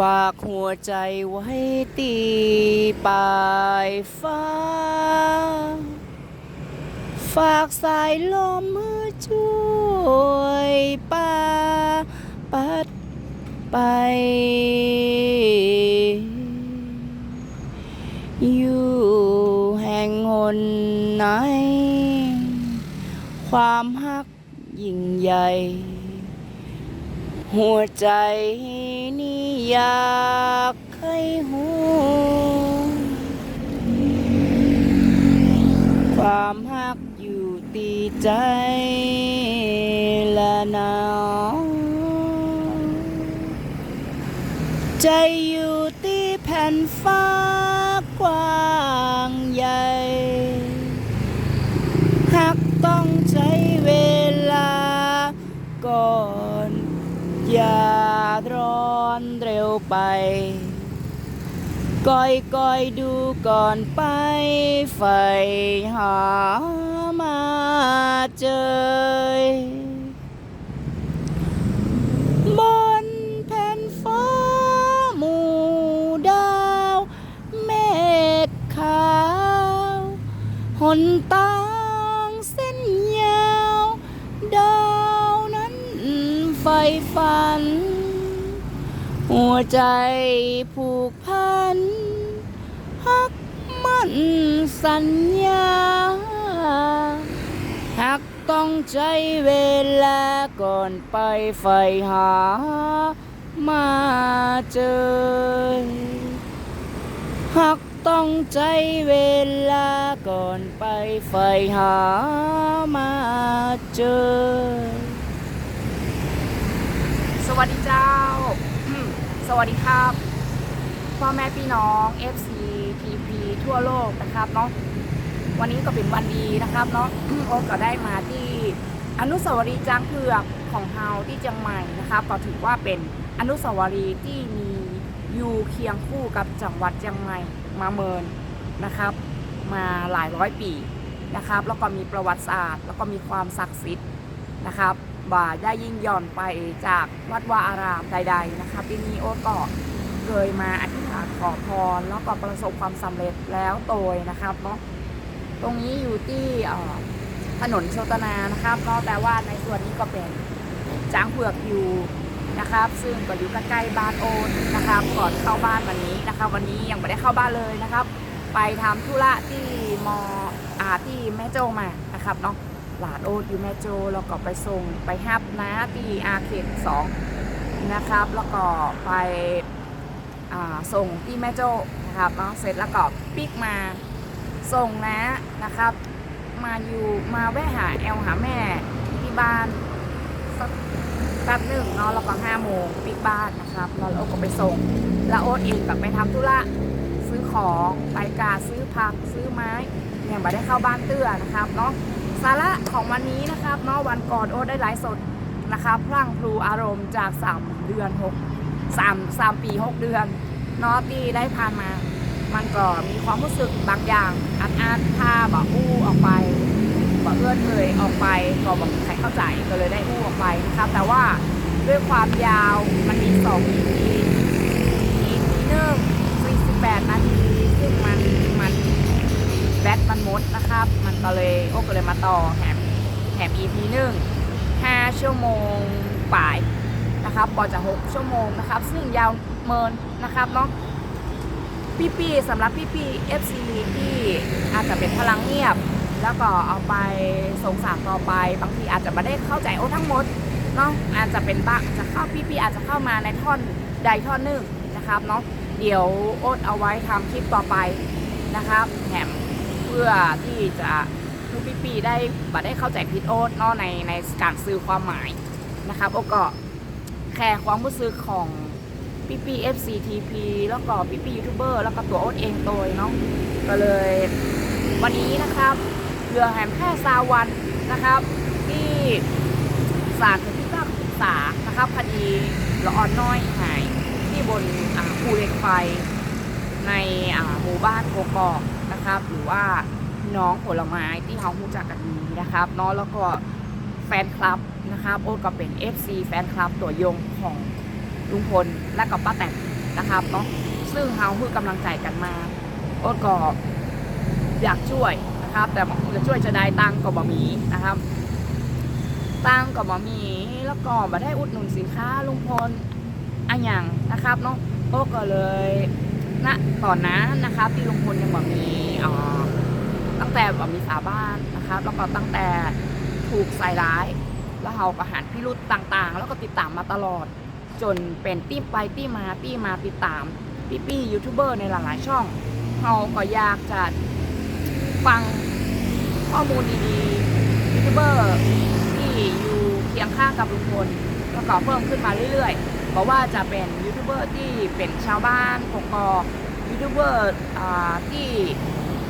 ฝากหัวใจไว้ตีปลายฟ้า ฝากสายลมมือช่วยป้าปัดไป อยู่แห่งหนไหน ความฮักยิ่งใหญ่ หัวใจนี่ อยากให้หูความฮักอยู่ตีใจและหนาวใจอยู่ที่แผ่นฟ้ากว้าง ไป ก้อยก้อยดูก่อนไป ไฟหามาเจอบนแผ่นฟ้าหมู่ดาวเมฆขาวหนตางเส้นยาว ดาวนั้นไฟฝัน หัวใจผูกพันฮักมันสัญญาหักต้องใจเวลาก่อนไปไฟหามาเจอหักต้องใจเวลาก่อนไปไฟหามาเจอ สวัสดีเจ้า สวัสดีครับพ่อแม่พี่น้อง FC TP ทั่วโลกนะครับเนาะวันนี้ก็เป็นวันดีนะครับเนาะโอ๊ก็ได้มาที่อนุสาวรีย์จางเผือกของเฮาที่เชียงใหม่นะครับก็ถือว่าเป็นอนุสาวรีย์ที่มีอยู่เคียงคู่กับจังหวัดเชียงใหม่มาเมินนะครับ มาหลายร้อยปีนะครับ แล้วก็มีประวัติศาสตร์ แล้วก็มีความศักดิ์สิทธิ์นะครับ บ่าได้ยิ่งหย่อนไปจากวัดวาอารามใด ๆนะครับที่นี่โอ๊ตก็เคยมาอธิษฐานขอพรแล้วก็ประสบความสำเร็จแล้วโดยนะครับเนาะตรงนี้อยู่ที่ถนนโชตนานะครับก็แต่ว่าในส่วนนี้ก็เป็นจ้างเผือกอยู่นะครับ ซึ่งก็อยู่ใกล้ๆบ้านโอนนะครับก่อนเข้าบ้านวันนี้นะครับวันนี้ยังไม่ได้เข้าบ้านเลยนะครับ ไปทำธุระที่มอาที่แม่โจมานะครับเนาะ หลานโอ๊ตอยู่แม่โจแล้วก็ไปส่งไปฮับนะที่อาเขตสองนะครับ แล้วก็ไปส่งที่แม่โจนะครับเนาะเสร็จแล้วก็ปิกมาส่งนะนะครับ มาอยู่มาแวะหาแอลหาแม่ที่บ้านสักแป๊บหนึ่งเนาะแล้วก็ห้าโมงปิกบ้านนะครับแล้วโอ๊ตก็ไปส่ง แล้วโอ๊ตเองก็ไปทำธุระซื้อของไปกาซื้อผักซื้อไม้ยังไม่ได้เข้าบ้านเตื้อนะครับเนาะ สาระของวันนี้นะครับเนาะวันก่อนโอ๊ตได้ไลฟ์สดนะครับพลั่งพลูอารมณ์จาก 3 เดือน6 3 3ปี 6 เดือนเนาะที่ได้ผ่านมา มันก็มีความรู้สึกบางอย่าง อัดอั้นถ้าบอกอู้ออกไปบอกเอื้อนเอ่ยออกไปก็บอกใครเข้าใจก็เลยได้อู้ออกไปนะครับ แต่ว่าด้วยความยาวมันมีสอง EP EP ก็เลยโอ้ก็เลยมาต่อแถมแถม EP หนึ่ง5ชั่วโมงป่ายนะครับบอจะ6ชั่วโมงนะครับ ซึ่งยาวเมินนะครับเนาะพี่ๆสำหรับพี่ๆ FC ที่อาจจะเป็นพลังเงียบ แล้วก็เอาไปส่งสารต่อไป บางทีอาจจะไม่ได้เข้าใจโอ้ทั้งหมดเนาะอาจจะเป็นบ้างจะเข้าพี่ๆอาจจะเข้ามาในท่อนใดท่อนหนึ่งนะครับเนาะเดี๋ยวโอ๊ตเอาไว้ทำคลิปต่อไปนะครับแถม เพื่อที่จะผู้พี่ๆได้บัได้เข้าใจผิดโอ๊ตเนาะในในการซื้อความหมายนะครับโอ๊ตก็แค่ความรู้สึกของพี่พี่ FCTP แล้วก็พี่พี่ยูทูบเบอร์แล้วก็ตัวโอ๊ตเองตัวเนาะก็เลยวันนี้นะครับเรือแหมแค่ซาวันนะครับที่ศาลพิพากษาศึกษานะครับคดีละออนน้อยหายที่บนอ่าภูเหล็กไฟในอ่าหมู่บ้านโกกอก นะครับ หรือว่าน้องผลไม้ที่เขารู้จักกันดีนะครับเนาะแล้วก็แฟนคลับนะครับโอ๊ตก็เป็น FC แฟนคลับตัวยงของลุงพลและกับป้าแตนนะครับเนาะซึ่งเฮาคือกำลังใจกันมา โอ๊ตก็อยากช่วยนะครับ แต่จะช่วยจะได้ตังก็บ่มีนะครับตังก็บ่มีแล้วก็บ่ได้อุดหนุนสินค้าลุงพลอันอย่างนะครับเนาะโอ๊ตก็เลย ณตอนนั้นนะครับที่ลุงพลยังบ่มีอ่าตั้งแต่บ่มีสาบ้านนะครับแล้วก็ตั้งแต่ถูกใส่ร้าย แล้วเราก็หันพิรุษต่างๆ แล้วก็ติดตามมาตลอด จนเป็นตี้ไปตี้มาตี้มาติดตามพี่พี่ๆยูทูบเบอร์ในหลายๆช่องเราก็อยากจะฟังข้อมูลดีๆยูทูบเบอร์ที่อยู่เคียงข้างกับลุงพลแล้วก็เพิ่มขึ้นมาเรื่อยๆ เพราะว่าจะเป็นยูทูบเบอร์ที่เป็นชาวบ้านกกอกยูทูบเบอร์ที่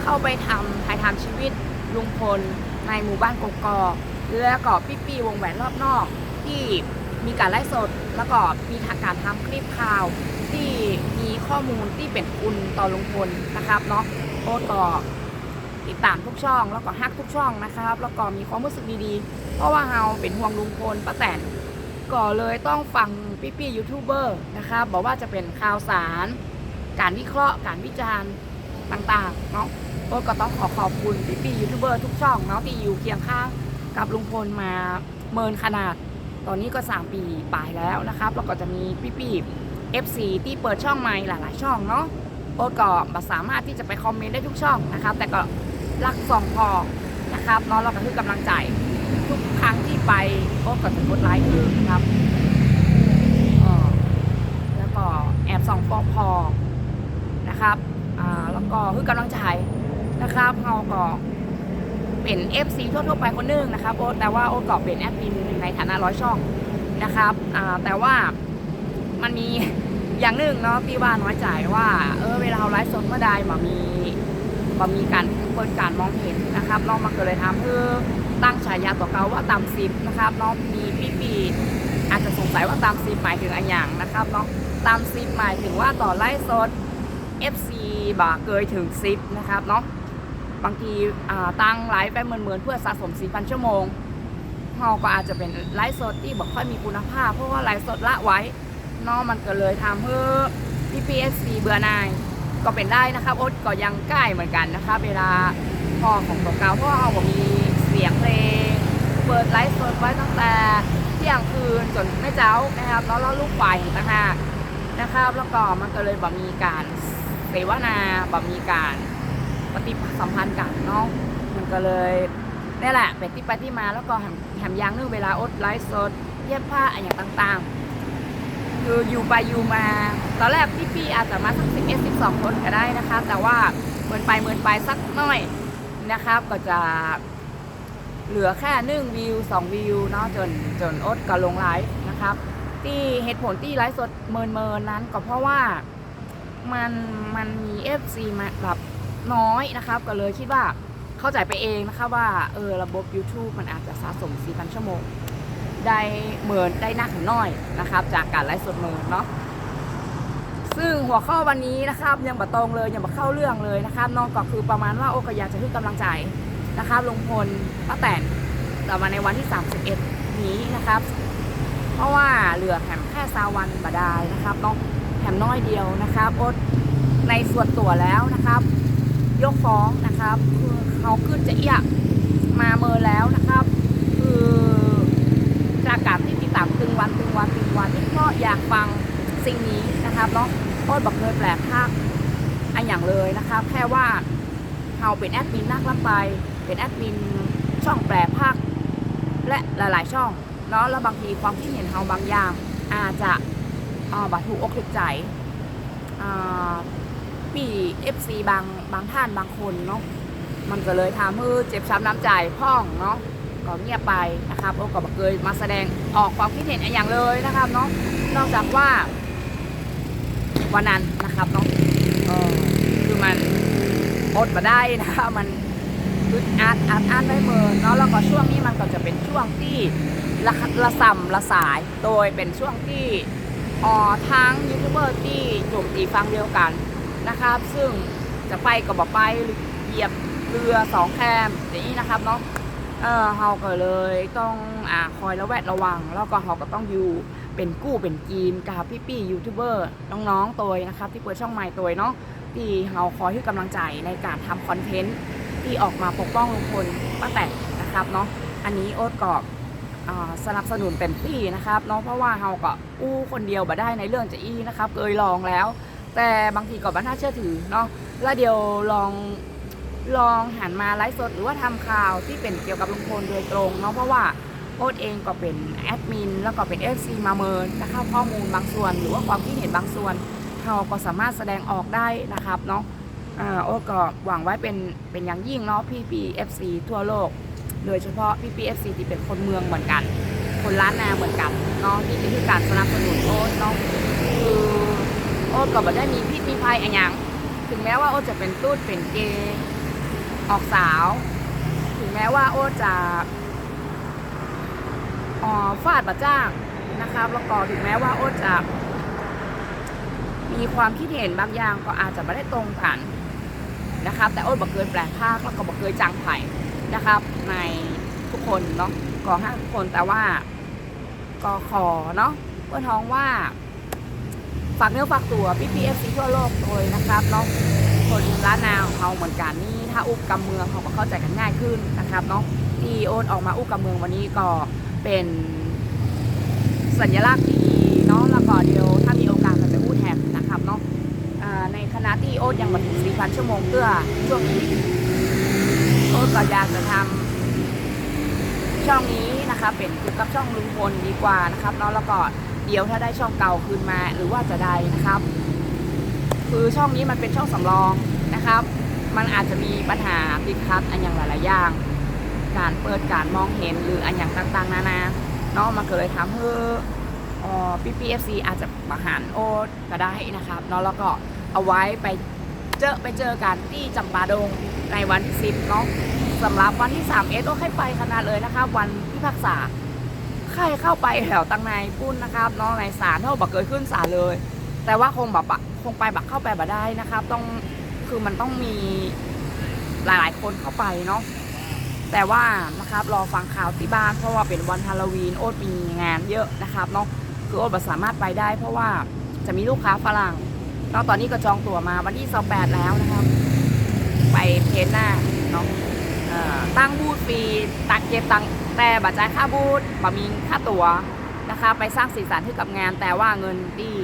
เข้าไปทำถ่ายทำชีวิตลุงพลในหมู่บ้านกกอกแล้วก็พี่ปีวงแหวนรอบนอก ที่มีการไลฟ์สดแล้วก็มีทางการทำคลิปข่าว ที่มีข้อมูลที่เป็นคุณต่อลุงพลนะครับเนาะโอต่อติดตามทุกช่องแล้วก็ฮักทุกช่องนะครับ แล้วก็มีความรู้สึกดีๆ เพราะว่าเราเป็นห่วงลุงพลป้าแตน ก็เลยต้องฟังพี่ๆยูทูบเบอร์นะครับอกว่าจะเป็นข่าวสาร การวิเคราะห์ การวิจารณ์ต่างๆเนาะโอ้ก็ต้องขอขอบคุณพี่ๆยูทูบเบอร์ทุกช่องเนาะที่อยู่เคียงข้างกับลุงพลมาเมินขนาด ตอนนี้ก็ 3 ปีปลายแล้วนะครับแล้วก็จะมีพี่ๆ FC ที่เปิดช่องใหม่หลาย ๆ ช่องเนาะโอ๊ตก็บ่สามารถที่จะไปคอมเมนต์ได้ทุกช่องนะครับ แต่ก็รักสองพอนะครับเนาะเราก็คือกำลังใจ ทุกครั้งที่ไปโอ๊ตก็จะกดไลค์คือนครับแล้วก็แอบส่องฟอพอนะครับอ่าแล้วก็คือกำลังใจนะครับเราก็เป็น FC ทั่วๆไปคนหนึงนะครับโอ๊ตแต่ว่าโอ๊ตก็เป็นแอดมินในฐานะร้อยช่องนะครับอ่าแต่ว่ามันมีอย่างหนึ่งเนาะพี่ว่าน้อยใจว่าเออเวลาเราไลฟ์สดเมื่อใดบ่มีบ่มีการเปิดการมองเห็นนะครับเรามาเกิดเลยทำเพื่อ ตั้งฉายาต่อเขาว่าตามซิปนะครับเนาะมีพี่ปีอาจจะสงสัยว่าตามซิปหมายถึงอะไรอย่างนะครับเนาะตามซิปหมายถึงว่าต่อไลฟ์สด FC บ่เกยถึงซิปนะครับเนาะบางทีตั้งไลฟ์ไปเหมือนๆเพื่อสะสม4,000ชั่วโมงเราก็อาจจะเป็นไลฟ์สดที่บอกค่อยมีคุณภาพ เพราะว่าไลฟ์สดละไว้เนอกมันก็เลยทำให้พี่พีเอสซีเบื่อนายก็เป็นได้นะครับโอ๊ตก็ยังใกล้เหมือนกันนะคะเวลาพอของตัวเก่าเพราะว่าเราก็มี เสียงเพลงเปิดไลฟ์สดไว้ตั้งแต่เที่ยงคืนจนไม่เจ้านะครับแล้วแล้วลูกไฟต่างหากนะครับแล้วก็มันก็เลยบ่มีการเสวนาบ่มีการปฏิสัมพันธ์กันเนาะมันก็เลยนี่แหละเป็นที่ไปที่มาแล้วก็แหมแหมยางนึงเวลาอดไลฟ์สดเย็บผ้าอะไรอย่างต่างๆ คืออยู่ไปอยู่มา ตอนแรกพี่ๆอาจจะมาสักสิบเอ็ดสิบสองคนก็ได้นะคะ แต่ว่าเหมือนไปเหมือนไปสักหน่อยนะครับก็จะ เหลือแค่หนึ่งวิวสองวิวเนาะจนจนอดก็ลงไลฟ์นะครับ ที่เหตุผลที่ไลฟ์สดเมินเมินนั้นก็เพราะว่ามันมันมี FC มาแบบน้อยนะครับ ก็เลยคิดว่าเข้าใจไปเองนะคะว่าเออระบบ YouTube มันอาจจะสะสม4,000ชั่วโมง ได้เหมือนได้นักน้อยนะครับ จากการไลฟ์สดเมินเนาะซึ่งหัวข้อวันนี้นะครับยังบ่ตรงเลยยังบ่เข้าเรื่องเลยนะครับน้องก็คือประมาณว่าโอกอยากจะให้กำลังใจ นะครับลงพลป้าแตนต่อมาในวันที่ 31 นี้นะครับ เพราะว่าเหลือแถมแค่ซาวันบดายนะครับน้องแถมน้อยเดียวนะครับอ๊ตในส่วนตัวแล้วนะครับ ยกฟ้องนะครับคือเขาขึ้นจะเอียมาเมินแล้วนะครับ คือจากการที่ติดตามตึงวันตึงวันตึงวันนี่ก็อยากฟังสิ่งนี้นะครับเนาะโอ้ยบอกเลยแปลกภาคอันอย่างเลยนะครับ แค่ว่าเราเป็นแอดมินนักรับไป เป็นแอดมินช่องแปลภาคและหลาย ๆ ช่องเนาะแล้วบางทีความคิดเห็นเราบางอย่างอาจจะอ่าบาถูกอกถูกใจอ่าปีเอฟซีบางบางท่านบางคนเนาะมันก็เลยทำให้เจ็บช้ำน้ำใจพ่องเนาะก็เงียบไปนะครับโอ้ก็บเคยมาแสดงออกความคิดเห็นอย่างเลยนะครับเนาะนอกจากว่าวันนั้นนะครับเนาะคือมันอดมาได้นะคะมัน อึดอัดอัดอั้นได้เมินเนาะแล้วก็ช่วงนี้มันก็จะเป็นช่วงที่ละละส่ำละสายโดยเป็นช่วงที่อ๋อทั้งยูทูบเบอร์ที่โจมตีฟังเดียวกันนะครับ ซึ่งจะไปก็บอกไปเหยียบเรือสองแคมอย่างนี้นะครับเนาะเออเราก็เลยต้องอ่าคอยระแวดระวัง แล้วก็เราก็ต้องอยู่เป็นกู้เป็นกีนกับพี่พี่ๆยูทูบเบอร์น้องๆตัวนะครับที่เปิดช่องใหม่ตัวเนาะที่เราคอยให้กำลังใจในการทำคอนเทนต์ ที่ออกมาปกป้องลุงพลป้าแตนนะครับเนาะอันนี้โอ๊ตกอ่าสนับสนุนเต็มที่นะครับเนาะเพราะว่าเราก็อู้คนเดียวบ่ได้ในเรื่องจะอี้นะครับเคยลองแล้ว แต่บางทีก็บ่น่าเชื่อถือเนาะแล้วเดี๋ยวลองลองหันมาไลฟ์สดหรือว่าทำข่าวที่เป็นเกี่ยวกับลุงพลโดยตรงเนาะเพราะว่าโอ๊ตเองก็เป็นแอดมินแล้วก็เป็น FC มาเมินนะคะข้อมูลบางส่วน หรือว่าความคิดเห็นบางส่วนเราก็สามารถแสดงออกได้นะครับเนาะ อ่าโอ๊ตก็หวังไว้เป็นเป็นอย่างยิ่งเนาะพี่พี FC ทั่วโลก โดยเฉพาะพี่พี FC ที่เป็นคนเมืองเหมือนกัน คนล้านนาเหมือนกันเนาะที่เป็นที่การสนับสนุนโอ๊ตเนาะคือโอ๊ตก็บ่ได้มีพิษมีภัยอะไรอย่างถึงแม้ว่าโอ๊ตจะเป็นตูดเป็นเกย์ออกสาว ถึงแม้ว่าโอ๊ตจะอ่อฟาดประจ้างนะครับแล้วก็ถึงแม้ว่าโอ๊ตจะมีความคิดเห็นบางอย่างก็อาจจะไม่ได้ตรงกัน นะครับแต่อ๊ตบอกเคยแปลงภาคแล้วก็บอกเคยจังไผ่นะครับ ในทุกคนเนาะก่อห้าทุกคนแต่ว่าก็ขอเนาะเพื่อท้องว่าฝากเนื้อฝากตัวพี่พีเอฟซีทั่วโลกเลยนะครับเนาะคนล้านนาของเขาเหมือนกันนี่ถ้าอุบกำเมืองเขาก็เข้าใจกันง่ายขึ้นนะครับเนาะที่โอนออกมาอุบกำเมืองวันนี้ก็เป็นสัญลักษณ์ที่ดีเนาะแล้วก็เดี๋ยวถ้ามีโอกาสเราจะพูดแทนนะครับเนาะ ในคณะที่โอ๊ตยังมาถึง4,000 ชั่วโมงเพื่อช่วงนี้โอ๊ตก็อยากจะทำช่องนี้นะคะเป็นเกี่ยวกับช่องลุงพลดีกว่านะครับเนาะแล้วก็เดี๋ยวถ้าได้ช่องเก่าคืนมาหรือว่าจะได้นะครับ คือช่องนี้มันเป็นช่องสำรองนะครับ มันอาจจะมีปัญหาติดขัดอันอย่างหลายๆอย่าง การเปิดการมองเห็นหรืออันอย่างต่างๆ นานาเนาะมันก็เลยทำให้พี่พีเอฟซีอาจจะมาหารโอ๊ตก็ได้นะครับเนาะแล้วก็ เอาไว้ไปเจอไปเจอกันที่จำปาดงในวันที่สิบเนาะสำหรับวันที่3เอสโอให้ไปขนาดเลยนะครับวันพิพากษาใครเข้าไปแถวตังในปุ้นนะครับเนาะในศาลเท่าบอกเกิดขึ้นศาลเลย แต่ว่าคงแบบคงไปแบบเข้าไปแบบได้นะครับ ต้องคือมันต้องมีหลายๆ คนเข้าไปเนาะแต่ว่านะครับรอฟังข่าวที่บ้านเพราะว่าเป็นวันฮาโลวีนโอ๊ตมีงานเยอะนะครับเนาะคือโอ๊ตสามารถไปได้ เพราะว่าจะมีลูกค้าฝรั่ง เนาตอนนี้ก็จองตั๋วมาวันที่28แล้วนะครับ ไปเพนหน้าเนาะเอ่อตั้งบูธฟรีตักเก็บตังแต่บัตรจ่ายค่าบูธบ่มีค่าตั๋วนะคะ ไปสร้างสีสันให้กับงาน แต่ว่าเงินที่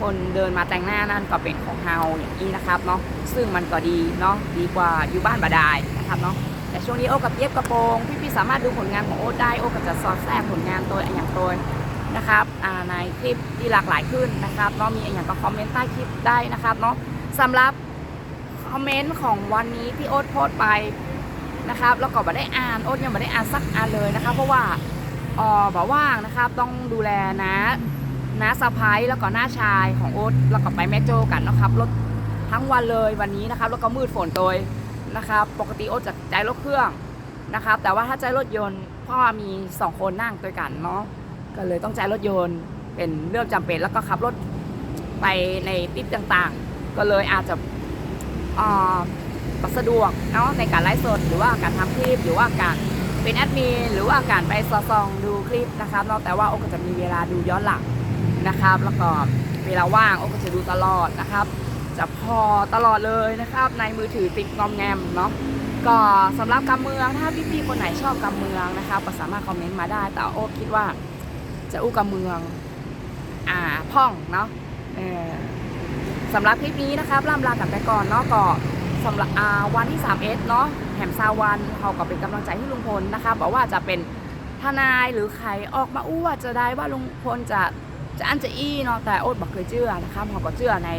คนเดินมาแต่งหน้านั่นก็เป็นของเฮาอย่างนี้นะครับเนาะซึ่งมันก็ดีเนาะดีกว่าอยู่บ้านบาดายนะครับเนาะแต่ช่วงนี้โอกับเย็บกระโปรงพี่ๆสามารถดูผลงานของโอ๊ตได้โอก็จะสอดแทรกผลงานตัวอย่างตัว นะครับในคลิปที่หลากหลายขึ้นนะครับเนาะมีอย่างก็คอมเมนต์ใต้คลิปได้นะครับเนาะสำหรับคอมเมนต์ของวันนี้ที่โอ๊ตโพสไปนะครับ แล้วก็ไม่ได้อ่านโอ๊ตยังไม่ได้อ่านสักอันเลยนะคะเพราะว่าอ๋อบอกว่างนะครับต้องดูแลนะน้าสะพ้ายแล้วก็หน้าชายของโอ๊ตแล้วก็ไปแม่โจกันนะครับรถทั้งวันเลยวันนี้นะครับ แล้วก็มืดฝนโดยนะครับ ปกติโอ๊ตจะใจรถเครื่องนะครับ แต่ว่าถ้าใจรถยนต์เพราะว่ามีสองคนนั่งด้วยกันเนาะ ก็เลยต้องใจรถยนต์เป็นเรื่องจำเป็นแล้วก็ขับรถไปในทิศต่างๆ ก็เลยอาจจะอ่าสะดวกเนาะในการไลฟ์สด หรือว่าการทำคลิปหรือว่าการเป็นแอดมินหรือว่าการไปสอซองดูคลิปนะครับเนาะแต่ว่าโอก็จะมีเวลาดูย้อนหลังนะครับ แล้วก็เวลาว่างโอก็จะดูตลอดนะครับ จะพอตลอดเลยนะครับ ในมือถือติดงอมแงมเนาะก็สำหรับกำเมืองถ้าพี่ๆคนไหนชอบกำเมืองนะครับก็สามารถคอมเมนต์มาได้แต่โอ๊ตคิดว่า จะอู้กำเมือง อ่าพ่องเนาะเออสำหรับคลิปนี้นะครับล่ำลากันไปก่อนเนาะก็สำหรับอ่าวันที่3เอสเนาะแหมซาวันเขาก็เป็นกำลังใจให้ลุงพลนะคะบอกว่าจะเป็นทนายหรือใครออกมาอู้ว่าจะได้ว่าลุงพลจะจะอันจะอี้เนาะแต่โอ๊ตบอกเคยเชื่อนะครับเขาก็เชื่อใน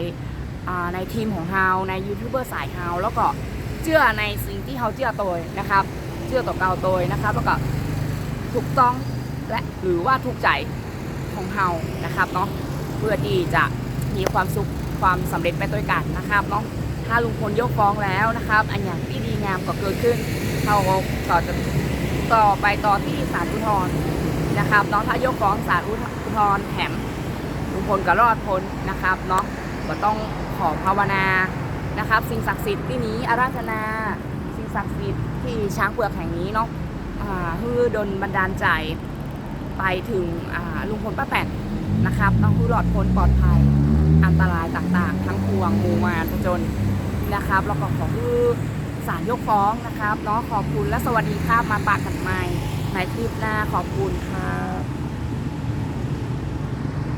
อ่าในทีมของเฮาในยูทูบเบอร์สายเฮาแล้วก็เชื่อในสิ่งที่เฮาเชื่อตัวนะครับ เชื่อต่อเก่าตัวนะครับแล้วก็ถูกต้อง และหรือว่าถูกใจของเฮานะครับเนาะเพื่อที่จะมีความสุขความสำเร็จไปด้วยกันนะครับเนาะถ้าลุงพลยกฟ้องแล้วนะครับ อันอย่างที่ดีงามก็เกิดขึ้นเขาก็จะต่อไปต่อที่ศาลอุทธรณ์นะครับเนาะถ้ายกฟ้องศาลอุทธรณ์แถมลุงพลก็รอดพ้นนะครับเนาะก็ต้องขอภาวนานะครับ สิ่งศักดิ์สิทธิ์ที่นี้อาราธนา สิ่งศักดิ์สิทธิ์ที่ช้างเปลือกแห่งนี้เนาะอ่าฮือดนบันดาลใจ ไปถึงลุงพลป้าแตนนะครับน้องผู้หลอดพ้นปลอดภัย อันตรายต่างๆ ทั้งพวงมูมาผจญนะครับแล้วก็ขอคือศาลยกฟ้องนะครับเนาะขอบคุณและสวัสดีครับมาปากกันใหม่ในคลิปหน้าขอบคุณค่ะ